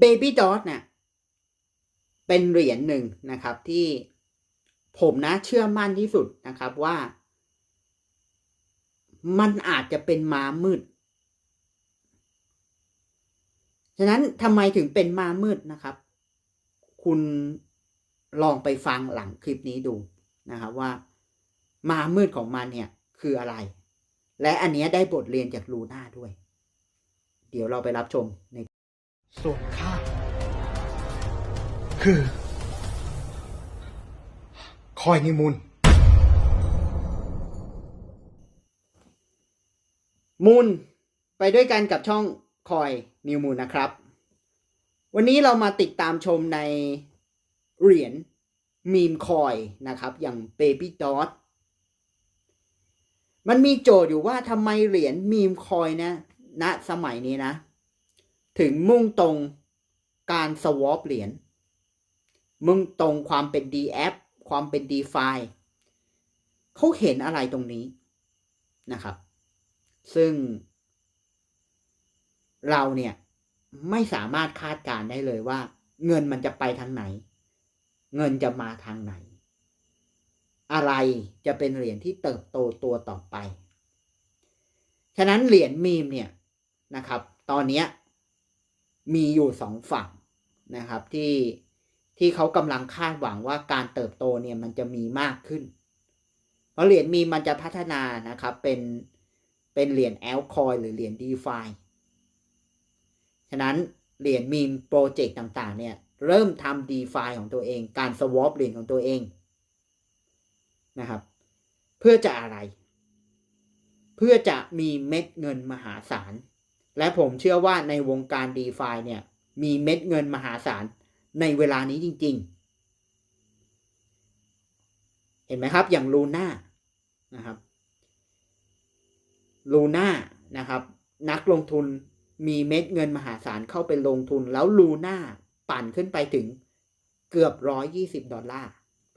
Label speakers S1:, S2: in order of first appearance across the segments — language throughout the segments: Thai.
S1: Baby Dot เนี่ยเป็นเหรียญหนึ่งนะครับที่ผมนะเชื่อมั่นที่สุดนะครับว่า มันอาจจะเป็นม้ามืด ฉะนั้นทำไมถึงเป็นม้ามืดนะครับ คุณลองไปฟังหลังคลิปนี้ดูนะครับว่าม้ามืดของมันเนี่ยคืออะไร และอันเนี้ยได้บทเรียนจากลูน่าด้วย เดี๋ยวเราไปรับชมใน
S2: ส่วนข้าคือ คอยนิมุน
S1: มูลไปด้วยกันกับช่องคอยนิวมูลนะครับ วันนี้เรามาติดตามชมในเหรียญมีมคอยนะครับอย่าง Baby Dot มันมีโจทย์อยู่ว่าทำไมเหรียญมีมคอยนะณสมัยนี้นะ ถึงมุ่งตรงการสวอปเหรียญมุ่งตรงความเป็น DF ความเป็น DeFi เขาเห็นอะไรตรงนี้นะครับ ซึ่ง เราเนี่ยไม่สามารถคาดการณ์ได้เลยว่า เงินมันจะไปทางไหน เงินจะมาทางไหน อะไรจะเป็นเหรียญที่เติบโตตัวต่อไป ฉะนั้นเหรียญมีมเนี่ยนะครับ ตอนเนี้ย มีอยู่สองฝั่งนะครับที่ที่เขากำลังคาดหวังว่าการเติบโตเนี่ยมันจะมีมากขึ้น เพราะเหรียญมีมันจะพัฒนานะครับเป็นเป็นเหรียญแอลคอยหรือเหรียญ d e f i ฉะนั้นเหรียญมีมโปรเจกต์ต่างๆเนี่ยเริ่มทำ d e f i ของตัวเอง การ swap เหรียญของตัวเองนะครับ เพื่อจะอะไร เพื่อจะมีเม็ดเงินมหาศาล และผมเชื่อว่าในวงการ d e f i เนี่ย มีเม็ดเงินมหาศาลในเวลานี้จริง ๆ เห็นไหมครับ อย่างลูน่านะครับลูน่านะครับ นักลงทุนมีเม็ดเงินมหาศาลเข้าไปลงทุน แล้วลูน่าปั่นขึ้นไปถึงเกือบร้อยยี่สิบดอลลาร์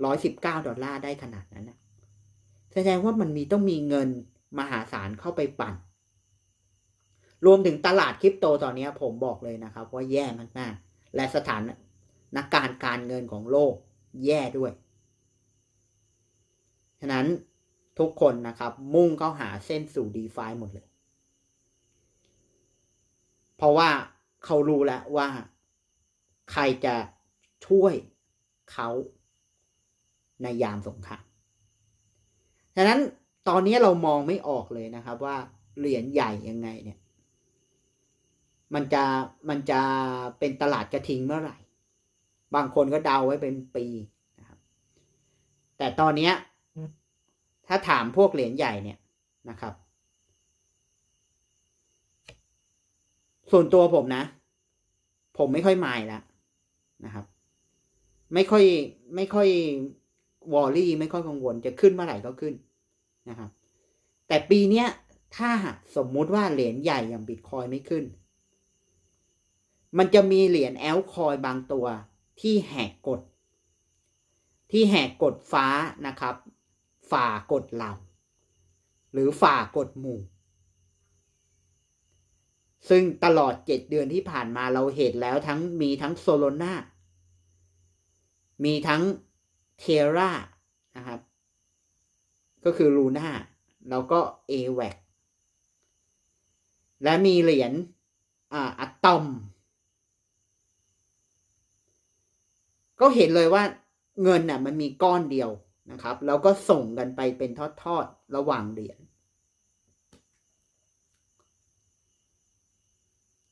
S1: ร้อยสิบเก้าดอลลาร์ได้ขนาดนั้นนะแสดงว่ามันมีต้องมีเงินมหาศาลเข้าไปปั่น รวมถึงตลาดคริปโตตอนนี้ผมบอกเลยนะครับว่าแย่มากๆ และสถานนักการการเงินของโลกแย่ด้วย ฉะนั้นทุกคนนะครับ มุ่งเข้าหาเส้นสู่ d e f i หมดเลย เพราะว่าเขารู้แล้วว่า ใครจะช่วยเขาในยามสงครามฉะนั้นตอนนี้เรามองไม่ออกเลยนะครับว่าเหรียญใหญ่ยังไงเนี่ย มันจะมันจะเป็นตลาดกระทิงเมื่อไหร่ บางคนก็เดาไว้เป็นปีนะครับ แต่ตอนเนี้ยถ้าถามพวกเหรียญใหญ่เนี่ยนะครับ ส่วนตัวผมนะ ผมไม่ค่อยมายแล้วนะครับ ไม่ค่อยไม่ค่อยวอรี่ไม่ค่อยกังวลจะขึ้นเมื่อไหร่ก็ขึ้นนะครับ แต่ปีเนี้ยถ้าสมมุติว่าเหรียญใหญ่อย่างบิตคอยไม่ขึ้น มันจะมีเหรียญแอลคอยบางตัวที่แหกกฎที่แหกกฎฟ้านะครับ ฝ่ากฎเรา หรือฝ่ากฎหมู่ ซึ่งตลอดเจ็ดเดือนที่ผ่านมาเราเห็นแล้วทั้งมีทั้งโซโลนามีทั้งเทรานะครับ ก็คือลูน่าแล้วก็ a w a c และมีเหรียญอะตอม ก็เห็นเลยว่าเงินน่ะมันมีก้อนเดียวนะครับ แล้วก็ส่งกันไปเป็นทอดๆระหว่างเหรียญ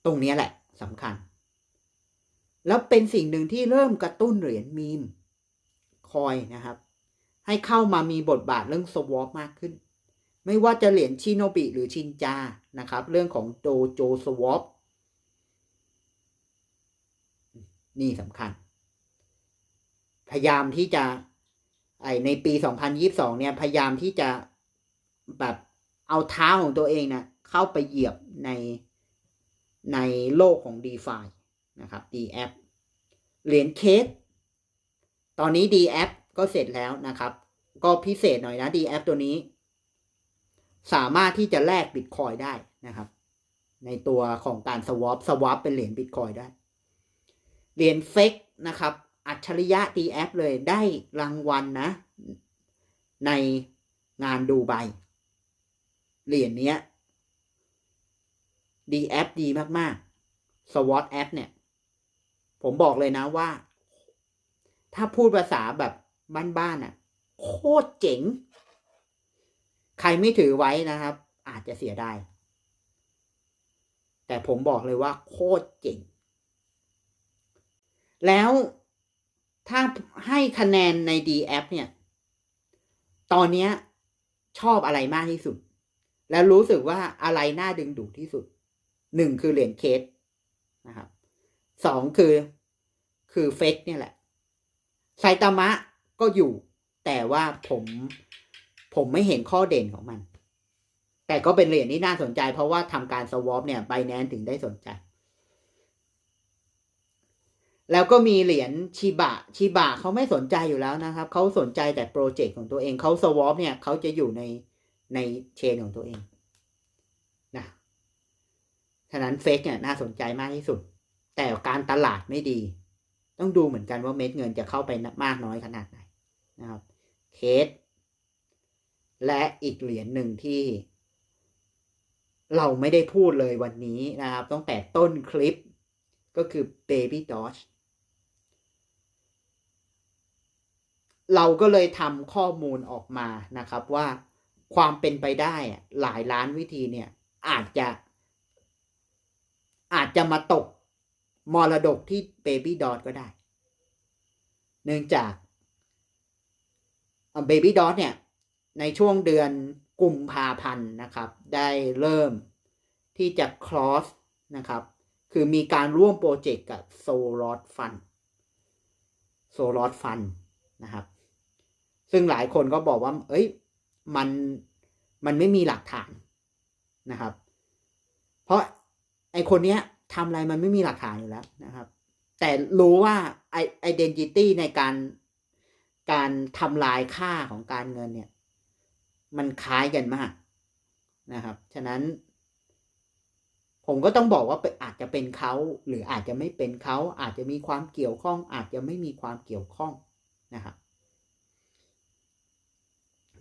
S1: ตรงนี้แหละสำคัญ แล้วเป็นสิ่งหนึ่งที่เริ่มกระตุ้นเหรียญมีมคอยนะครับ ให้เข้ามามีบทบาทเรื่องสวอปมากขึ้น ไม่ว่าจะเหรียญชิโนบิหรือชินจานะครับ เรื่องของโดโจสวอปนี่สำคัญ พยายามที่จะไอในปี2022เนี่ยพยายามที่จะแบบเอาเท้าของตัวเองนะเข้าไปเหยียบในในโลกของ d e f i นะครับ d a p เหรียญเคสตอนนี้ d a p ก็เสร็จแล้วนะครับ ก็พิเศษหน่อยนะ d a p ตัวนี้ สามารถที่จะแลกบิตคอยได้นะครับ ในตัวของการ swap swap เป็นเหรียญบิตคอยได้ เหรียญเฟกนะครับ อัจฉริยะดีแอปเลยได้รางวัลนะ ในงานดูไบเหรียญเนี้ยดีแอปดีมากๆสวอตแอปเนี่ย ผมบอกเลยนะว่า ถ้าพูดภาษาแบบบ้านๆอะ โคตรเจ๋ง ใครไม่ถือไว้นะครับ อาจจะเสียดายแต่ผมบอกเลยว่าโคตรเจ๋ง แล้ว ถ้าให้คะแนนใน D app เนี่ย ตอนเนี้ยชอบอะไรมากที่สุด แล้วรู้สึกว่าอะไรน่าดึงดูดที่สุด หนึ่งคือเหรียญเคสนะครับ สองคือคือเฟกเนี่ยแหละไซตามะก็อยู่ แต่ว่าผมผมไม่เห็นข้อเด่นของมัน แต่ก็เป็นเหรียญที่น่าสนใจเพราะว่าทำการสวอปเนี่ยไบแนนถึงได้สนใจ แล้วก็มีเหรียญชิบะชิบะเขาไม่สนใจอยู่แล้วนะครับ เขาสนใจแต่โปรเจกต์ของตัวเองเขาสวอปเนี่ยเขาจะอยู่ในในเชนของตัวเองนะฉะนั้นเฟกเนี่ยน่าสนใจมากที่สุด แต่การตลาดไม่ดี ต้องดูเหมือนกันว่าเม็ดเงินจะเข้าไปมากน้อยขนาดไหนนะครับเคสและอีกเหรียญหนึ่งที่เราไม่ได้พูดเลยวันนี้นะครับตั้งแต่ต้นคลิปก็คือ Baby Doge เราก็เลยทำข้อมูลออกมานะครับว่าความเป็นไปได้หลายล้านวิธีเนี่ยอาจจะ อาจจะมาตกมรดกที่ Baby Doge ก็ได้ เนื่องจากเบบี้ดอ g เนี่ย ในช่วงเดือนกุมภาพันธ์นะครับ ได้เริ่มที่จะ cross นะครับ คือมีการร่วมโปรเจกต์กับ s o l o d Fund s o l o d Fund นะครับ ซึ่งหลายคนก็บอกว่า เอ้ย มัน มันไม่มีหลักฐานนะครับ เพราะไอคนเนี้ยทำอะไรมันไม่มีหลักฐานอยู่แล้วนะครับ แต่รู้ว่าไอ identity ในการการทำลายค่าของการเงินเนี่ย มันคล้ายกันมากนะครับ ฉะนั้น ผมก็ต้องบอกว่าเป็นอาจจะเป็นเขาหรืออาจจะไม่เป็นเขาอาจจะมีความเกี่ยวข้อง อาจจะไม่มีความเกี่ยวข้องนะครับ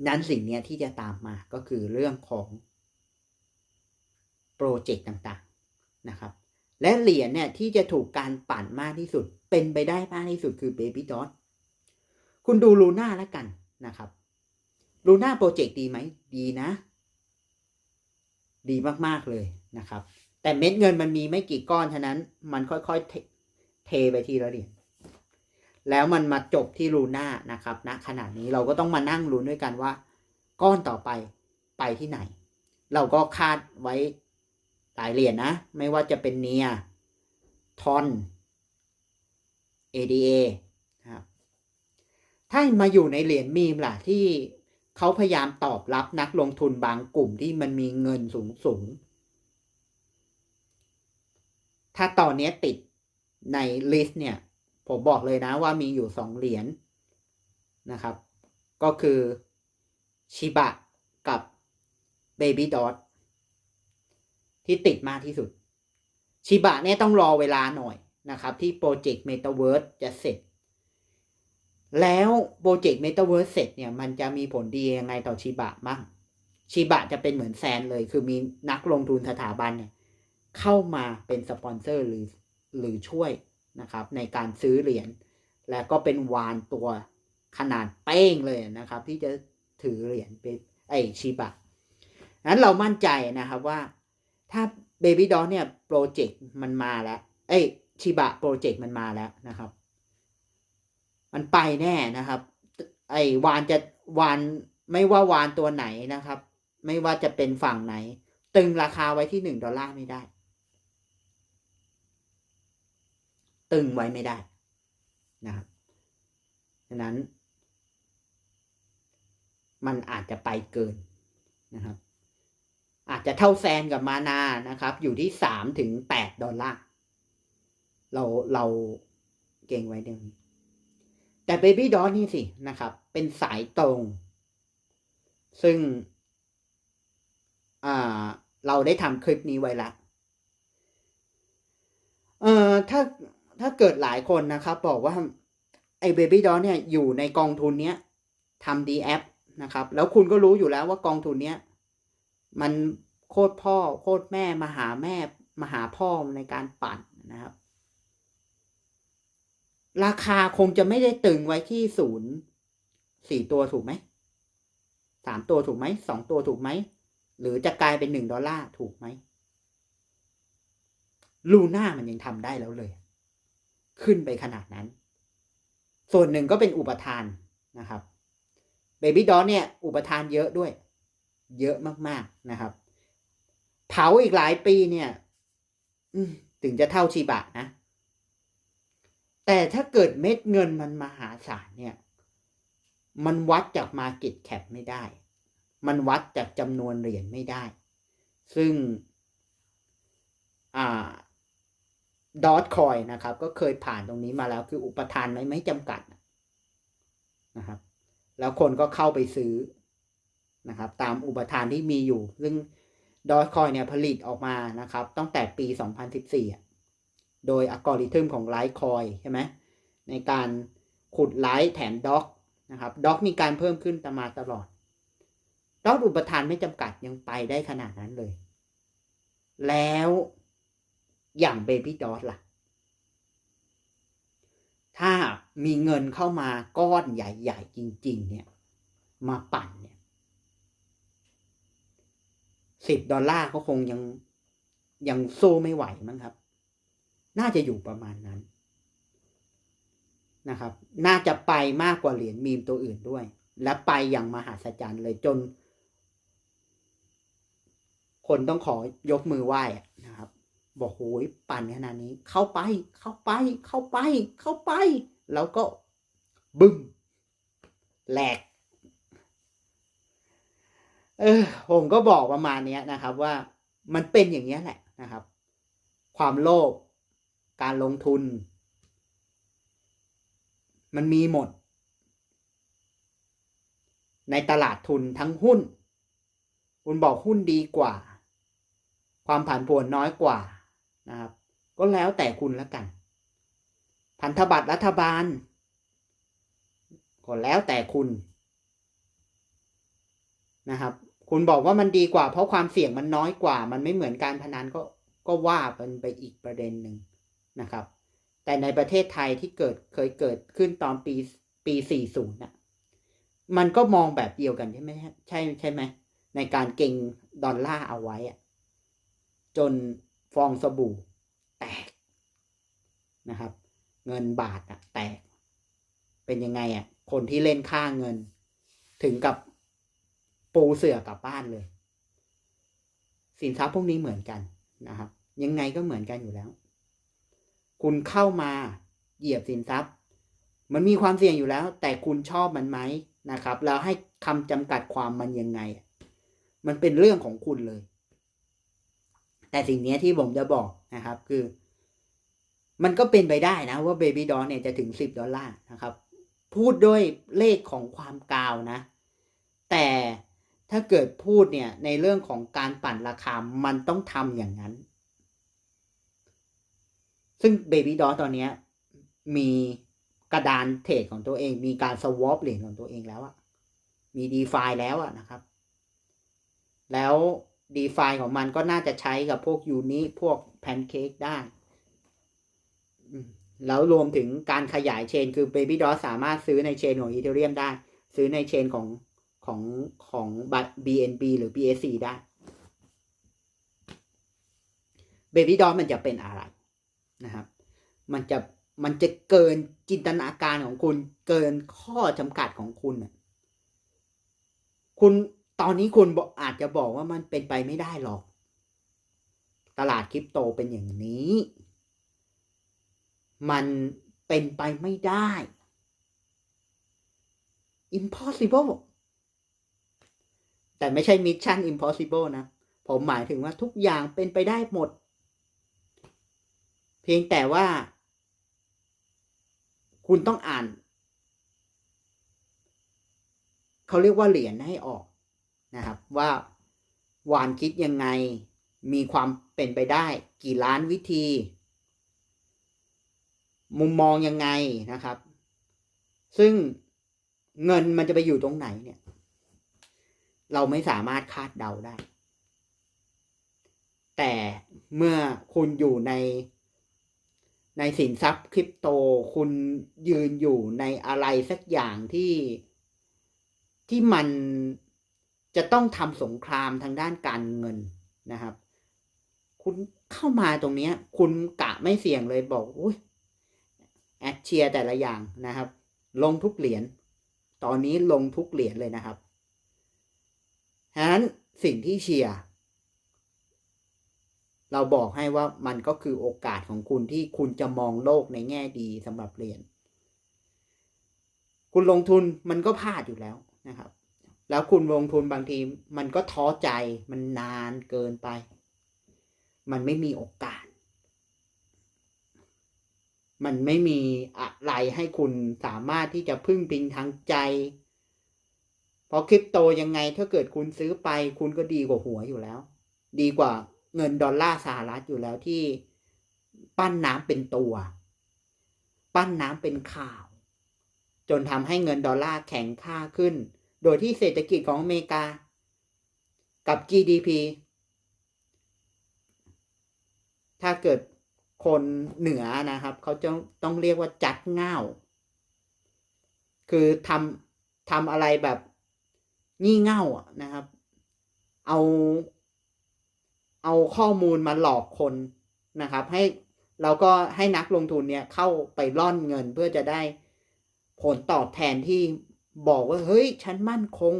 S1: นั้นสิ่งนี้ที่จะตามมาก็คือเรื่องของโปรเจกต์ต่างๆนะครับ และเหรียญเนี่ยที่จะถูกการปั่นมากที่สุด เป็นไปได้มากที่สุดคือ Baby d o t คุณดูลูน่าแล้วกันนะครับลูน่าโปรเจกต์ดีไหมดีนะ ดีมากๆเลยนะครับ แต่เม็ดเงินมันมีไม่กี่ก้อนฉะนั้น มันค่อยๆเทเทไปทีละเหรียญ แล้วมันมาจบที่ลูน่านะครับณนะขณะนี้เราก็ต้องมานั่งลุ้นด้วยกันว่า ก้อนต่อไปไปที่ไหน เราก็คาดไว้หลายเหรียญนะ ไม่ว่าจะเป็นเนียทอน ADA ครับถ้ามาอยู่ในเหรียญมีมล่ะที่เขาพยายามตอบรับนักลงทุนบางกลุ่มที่มันมีเงินสูงสูง ถ้าตอนนี้ติดในลิสต์เนี่ย ผมบอกเลยนะว่ามีอยู่สองเหรียญนะครับ ก็คือชิบะกับ Baby d o t ที่ติดมากที่สุด ชิบะเนี่ยต้องรอเวลาหน่อยนะครับ ที่โปรเจกต์ Metaverse จะเสร็จ แล้วโปรเจกต์ Metaverse เสร็จเนี่ย มันจะมีผลดียังไงต่อชิบะบ้างชิบะจะเป็นเหมือนแซนเลย คือมีนักลงทุนสถาบันเนี่ย เข้ามาเป็นสปอนเซอร์หรือหรือช่วย นะครับในการซื้อเหรียญและก็เป็นวานตัวขนาดเป้งเลยนะครับ ที่จะถือเหรียญเป็นไอชิบะนั้นเรามั่นใจนะครับว่าถ้า Baby d o เนี่ยโปรเจกต์มันมาแล้ว เอ้ชิบะโปรเจกต์มันมาแล้วนะครับ มันไปแน่นะครับ ไอวานจะวานไม่ว่าวานตัวไหนนะครับ ไม่ว่าจะเป็นฝั่งไหน ตึงราคาไว้ที่หนึ่งดอลลาร์ไม่ได้ ตึงไว้ไม่ได้นะครับฉะนั้น มันอาจจะไปเกินนะครับ อาจจะเท่าแซนกับมานานะครับ อยู่ที่สามถึงแปดดอลลาร์เราเราเก่งไว้เดี๋ยวมีแต่เบบี้ดอ g นี่สินะครับ เป็นสายตรง ซึ่งอ่าเราได้ทำคลิปนี้ไว้แล้วเอ่อถ้า ถ้าเกิดหลายคนนะครับ บอกว่าไอ้เบบี้ดอเนี่ยอยู่ในกองทุนเนี้ยทำดีแอปนะครับ แล้วคุณก็รู้อยู่แล้วว่ากองทุนเนี้ยมันโคตรพ่อโคตรแม่มาหาแม่มาหาพ่อในการปั่นนะครับ ราคาคงจะไม่ได้ตึงไว้ที่ศูนย์สี่ตัวถูกไหมสามตัวถูกไหมสองตัวถูกไหม หรือจะกลายเป็นหนึ่งดอลลาร์ถูกไหมลูน่ามันยังทำได้แล้วเลย ขึ้นไปขนาดนั้น ส่วนหนึ่งก็เป็นอุปทานนะครับเบบี้ดอเนี่ย อุปทานเยอะด้วย เยอะมากๆนะครับ เผาอีกหลายปีเนี่ยถึงจะเท่าชีบะนะ แต่ถ้าเกิดเม็ดเงินมันมหาศาลเนี่ย มันวัดจาก Market Cap ไม่ได้ มันวัดจากจำนวนเหรียญไม่ได้ ซึ่งอ่า ดอทคอยนะครับ ก็เคยผ่านตรงนี้มาแล้วคืออุปทานไม่ไม่จำกัดนะครับ แล้วคนก็เข้าไปซื้อนะครับ ตามอุปทานที่มีอยู่ ซึ่งดอทคอยเนี่ยผลิตออกมานะครับตั้งแต่ปี 2014 โดยอัลกอริทึมของไลท์คอยใช่ไหมในการขุดไลท์แถมด็อกนะครับด็อกมีการเพิ่มขึ้นตมาตลอดด็อกอุปทานไม่จำกัดยังไปได้ขนาดนั้นเลย แล้ว อย่างเบบี้ดอ t ล่ะ ถ้ามีเงินเข้ามาก้อนใหญ่ ๆ จริง ๆ เนี่ย มาปั่นเนี่ยสิบดอลลาร์ก็คงยังยังสู้ไม่ไหวมั้งครับ น่าจะอยู่ประมาณนั้นนะครับ น่าจะไปมากกว่าเหรียญมีมตัวอื่นด้วย และไปอย่างมหัศจรรย์เลยจน คนต้องขอยกมือไหว้นะครับ บอกโอ้ยปั่นขนาดนี้ เข้าไป เข้าไป เข้าไป เข้าไป แล้วก็บึ้มแหลก เออผมก็บอกประมาณนี้นะครับว่ามันเป็นอย่างนี้แหละนะครับ ความโลภการลงทุน มันมีหมด ในตลาดทุนทั้งหุ้น คุณบอกหุ้นดีกว่า ความผันผวนน้อยกว่า นะครับ ก็แล้วแต่คุณล้วกัน พันธบัตรรัฐบาลก็แล้วแต่คุณนะครับ คุณบอกว่ามันดีกว่า เพราะความเสี่ยงมันน้อยกว่า มันไม่เหมือนการพนันก็ก็ว่าเป็นไปอีกประเด็นหนึ่งนะครับ แต่ในประเทศไทยที่เกิดเคยเกิดขึ้นตอนปีปี 40น่ะมันก็มองแบบเดียวกันใช่ไหมใช่ใช่ไหมในการเก่งดอลลาร์เอาไว้อะจน ฟองสบู่แตกนะครับ เงินบาทอะแตก เป็นยังไงอะคนที่เล่นค่าเงิน ถึงกับปูเสือกลับบ้านเลย สินทรัพย์พวกนี้เหมือนกันนะครับ ยังไงก็เหมือนกันอยู่แล้ว คุณเข้ามาเหยียบสินทรัพย์ มันมีความเสี่ยงอยู่แล้ว แต่คุณชอบมันไหมนะครับ แล้วให้คำจำกัดความมันยังไง มันเป็นเรื่องของคุณเลย แต่สิ่งนี้ที่ผมจะบอกนะครับ คือ มันก็เป็นไปได้นะว่าเบบี้ดอเนี่ยจะถึงสิบดอลลาร์นะครับ พูดด้วยเลขของความกาวนะ แต่ถ้าเกิดพูดเนี่ยในเรื่องของการปั่นราคา มันต้องทำอย่างนั้น ซึ่ง Baby d o ตอนนี้มีกระดานเทรดของตัวเอง มีการสวอปเหรียญของตัวเองแล้วอะมี d e f i แล้วอะนะครับ แล้ว d e f i ของมันก็น่าจะใช้กับพวกยูนิพวกแพนเค้กได้แล้วรวมถึงการขยายเชน คือ Baby d o สามารถซื้อในเชนของ Ethereum ได้ ซื้อในเชนของของของบัตร BNB หรือ BSC ได้ Baby d o มันจะเป็นอะไรนะครับ มันจะมันจะเกินจินตนาการของคุณ เกินข้อจำกัดของคุณน่ะคุณ ตอนนี้คุณอกอาจจะบอกว่ามันเป็นไปไม่ได้หรอก ตลาดคริปโตเป็นอย่างนี้ มันเป็นไปไม่ได้ impossible แต่ไม่ใช่ mission impossible นะ ผมหมายถึงว่าทุกอย่างเป็นไปได้หมด เพียงแต่ว่า คุณต้องอ่าน เขาเรียกว่าเหรียญให้ออก นะครับ ว่าวานคิดยังไงมีความเป็นไปได้ กี่ล้านวิธี มุมมองยังไงนะครับ ซึ่งเงินมันจะไปอยู่ตรงไหนเนี่ย เราไม่สามารถคาดเดาได้ แต่เมื่อคุณอยู่ในในสินทรัพย์คริปโตคุณยืนอยู่ในอะไรสักอย่างที่ที่มัน จะต้องทำสงครามทางด้านการเงินนะครับ คุณเข้ามาตรงนี้คุณกะไม่เสี่ยงเลยบอกอุ้ยแอดเชียแต่ละอย่างนะครับ ลงทุกเหรียญตอนนี้ลงทุกเหรียญเลยนะครับฉะนั้นสิ่งที่เชียร์เราบอกให้ว่ามันก็คือโอกาสของคุณที่คุณจะมองโลกในแง่ดีสำหรับเหรียญคุณลงทุนมันก็พลาดอยู่แล้วนะครับ แล้วคุณลงทุนบางทีมันก็ท้อใจมันนานเกินไป มันไม่มีโอกาส มันไม่มีอะไรให้คุณสามารถที่จะพึ่งพิงทางใจเพราะคริปโตยังไงถ้าเกิดคุณซื้อไป คุณก็ดีกว่าหัวอยู่แล้ว ดีกว่าเงินดอลลาร์สหรัฐอยู่แล้วที่ปั้นน้ำเป็นตัว ปั้นน้ำเป็นข่าว จนทำให้เงินดอลลาร์แข็งค่าขึ้น โดยที่เศรษฐกิจของอเมริกา กับ GDP ถ้าเกิดคนเหนือนะครับ เขาจะต้องเรียกว่าจัดเง่าคือทำทำอะไรแบบงี่เง่านะครับ เอา เอาข้อมูลมาหลอกคนนะครับ ให้เราก็ให้นักลงทุนเนี่ยเข้าไปร่อนเงินเพื่อจะได้ผลตอบแทนที่ บอกว่าเฮ้ยฉันมั่นคง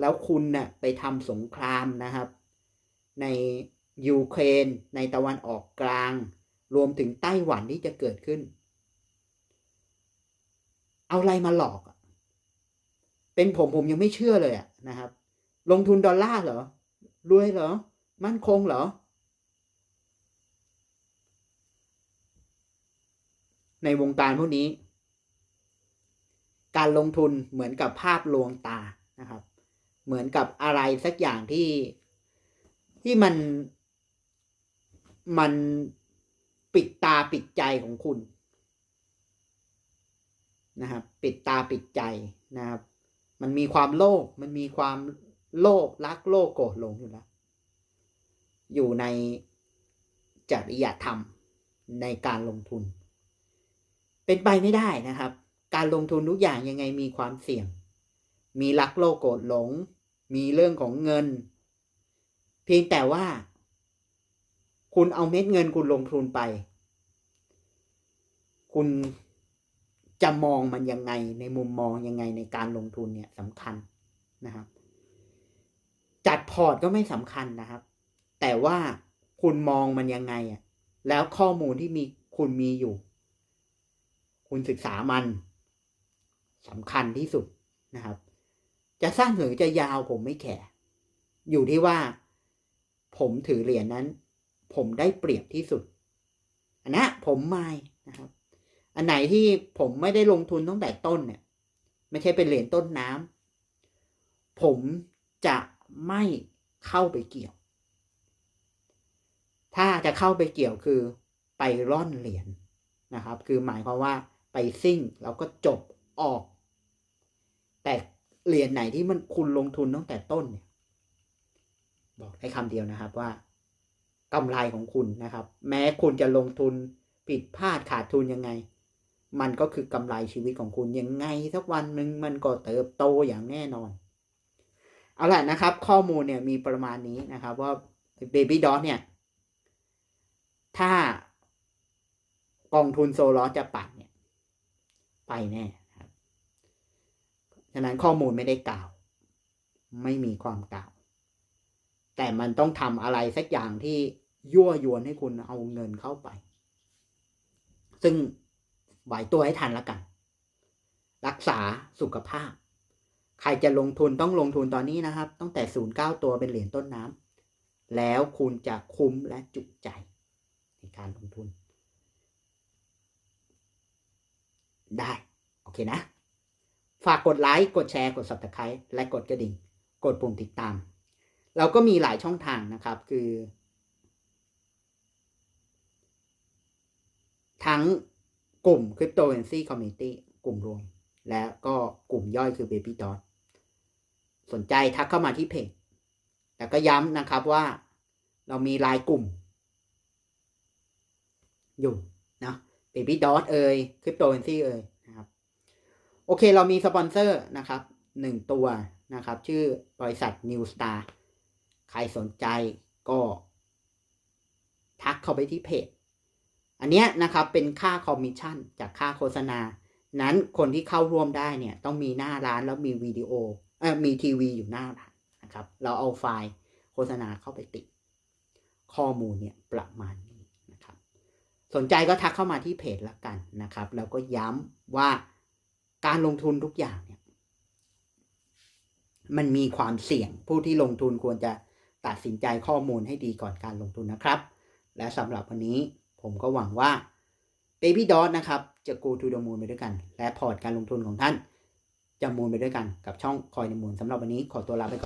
S1: แล้วคุณเนะ่ะไปทำสงครามนะครับ ในยูเครนในตะวันออกกลาง รวมถึงไต้หวันที่จะเกิดขึ้น เอาอะไรมาหลอก เป็นผมผมยังไม่เชื่อเลยอะนะครับ ลงทุนดอลลาร์เหรอรวยเหรอ มั่นคงเหรอ ในวงการพวกนี้ การลงทุนเหมือนกับภาพลวงตานะครับ เหมือนกับอะไรสักอย่างที่ที่มันมันปิดตาปิดใจของคุณนะครับ ปิดตาปิดใจนะครับ มันมีความโลภมันมีความโลภรักโลภโกรธหลงอยู่แล้วอยู่ในจริยธรรมในการลงทุน เป็นไปไม่ได้นะครับ การลงทุนทุกอย่างยังไงมีความเสี่ยง มีรักโลภโกรธหลง มีเรื่องของเงิน เพียงแต่ว่า คุณเอาเม็ดเงินคุณลงทุนไป คุณจะมองมันยังไงในมุมมองยังไงในการลงทุนเนี่ยสำคัญนะครับ จัดพอร์ตก็ไม่สำคัญนะครับ แต่ว่าคุณมองมันยังไงอะแล้วข้อมูลที่มีคุณมีอยู่ คุณศึกษามัน สำคัญที่สุดนะครับ จะสั้นหรือจะยาวผมไม่แคร์อยู่ที่ว่า ผมถือเหรียญนั้น ผมได้เปรียบที่สุด อันนะผมไม่นะครับ อันไหนที่ผมไม่ได้ลงทุนตั้งแต่ต้นเนี่ย ไม่ใช่เป็นเหรียญต้นน้ำผมจะไม่เข้าไปเกี่ยว ถ้าจะเข้าไปเกี่ยวคือไปร่อนเหรียญนะครับ คือหมายความว่าไปซิ่งแล้วก็จบออก แต่เหรียญไหนที่มันคุณลงทุนตั้งแต่ต้นเนี่ย บอกได้คำเดียวนะครับว่ากำไรของคุณนะครับ แม้คุณจะลงทุนผิดพลาดขาดทุนยังไง มันก็คือกำไรชีวิตของคุณยังไงสักวันหนึ่งมันก็เติบโตอย่างแน่นอน เอาล่ะนะครับ ข้อมูลเนี่ยมีประมาณนี้นะครับ ว่า Baby d o t เนี่ย ถ้ากองทุนโซลอจะปัดเนี่ย ไปแน่ ฉะนั้นข้อมูลไม่ได้กล่าว ไม่มีความกล่าว แต่มันต้องทำอะไรสักอย่างที่ยั่วยวนให้คุณเอาเงินเข้าไป ซึ่งไหวตัวให้ทันละกัน รักษาสุขภาพ ใครจะลงทุนต้องลงทุนตอนนี้นะครับ ตั้งแต่ศูนย์เก้าตัวเป็นเหรียญต้นน้ำแล้วคุณจะคุ้มและจุใจในการลงทุน ได้ โอเคนะ ฝากกดไลค์ กดแชร์ กด subscribe และกดกระดิ่ง กดปุ่มติดตาม เราก็มีหลายช่องทางนะครับคือ ทั้งกลุ่ม Cryptocurrency Community กลุ่มรวม และก็กลุ่มย่อยคือ Baby Dot สนใจทักเข้ามาที่เพจ แล้วก็ย้ำนะครับว่าเรามีลน์กลุ่ม อยู่นะ Baby Dot เอ่ย Cryptocurrency เอ่ย โอเคเรามีสปอนเซอร์นะครับหนึ่งตัวนะครับ ชื่อบริษัท New Star ใครสนใจก็ ทักเข้าไปที่เพจ อันเนี้ยนะครับเป็นค่าคอมมิชชั่นจากค่าโฆษณา นั้นคนที่เข้าร่วมได้เนี่ย ต้องมีหน้าร้านแล้วมีวิดีโอเออมีทีวีอยู่หน้าร้านนะครับ เราเอาไฟล์โฆษณาเข้าไปติด ข้อมูลเนี่ยประมาณนี้นะครับ สนใจก็ทักเข้ามาที่เพจละกันนะครับ แล้วก็ย้ำว่า การลงทุนทุกอย่างเนี่ย มันมีความเสี่ยง ผู้ที่ลงทุนควรจะตัดสินใจข้อมูลให้ดีก่อนการลงทุนนะครับ และสำหรับวันนี้ผมก็หวังว่า Baby Dot นะครับ จะ go to the moon ไปด้วยกัน และพอร์ตการลงทุนของท่าน จะมูลไปด้วยกันกับช่องคอยในมูลสำหรับวันนี้ขอตัวลาไปก่อน